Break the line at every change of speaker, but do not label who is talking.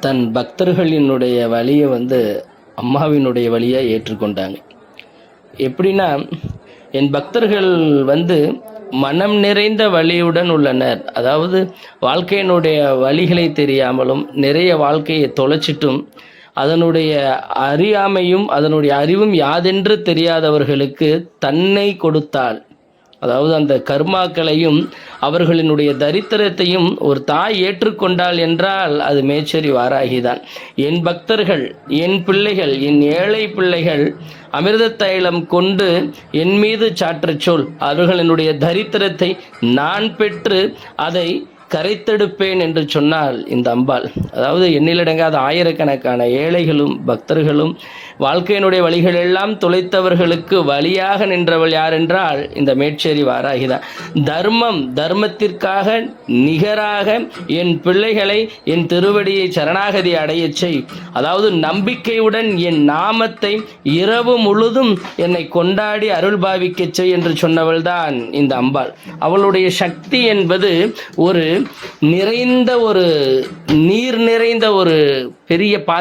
தன் பக்தர்களினுடைய வழியை வந்து அம்மாவினுடைய வழியாக ஏற்றுக்கொண்டாங்க. எப்படின்னா என் பக்தர்கள் வந்து மனம் நிறைந்த வழியுடன் உள்ளனர். அதாவது வாழ்க்கையினுடைய வழிகளை தெரியாமலும் நிறைய வாழ்க்கையை தொலைச்சிட்டும் அதனுடைய அறியாமையும் அதனுடைய அறிவும் யாதென்று தெரியாதவர்களுக்கு தன்னை கொடுத்தால் அதாவது அந்த கர்மாக்களையும் அவர்களினுடைய தரித்திரத்தையும் ஒரு தாய் ஏற்றுக்கொண்டாள் என்றால் அது மேச்சேரி வாராகிதான் என் பக்தர்கள் என் பிள்ளைகள் என் ஏழை பிள்ளைகள் அமிர்த தைலம் கொண்டு என் மீது சாற்றச் சொல். அவர்களினுடைய தரித்திரத்தை நான் பெற்று அதை கரைத்தெடுப்பேன் என்று சொன்னால் இந்த அம்பாள். அதாவது எண்ணிலடங்காத ஆயிரக்கணக்கான ஏழைகளும் பக்தர்களும் வாழ்க்கையினுடைய வழிகளெல்லாம் துளைத்தவர்களுக்கு தொலைத்தவர்களுக்கு வழியாக நின்றவள் யார் என்றால் இந்த மேட்சேரி வாராகிதான் தர்மம் தர்மத்திற்காக நிகராக என் பிள்ளைகளை என் திருவடியை சரணாகதி அடையச் செய். அதாவது நம்பிக்கையுடன் என் நாமத்தை இரவு முழுதும் என்னை கொண்டாடி அருள் பாவிக்கச் செய் என்று சொன்னவள்தான் இந்த அம்பாள். அவளுடைய சக்தி என்பது ஒரு நிறைந்த ஒரு நீர் நிறைந்த ஒரு பெரிய பா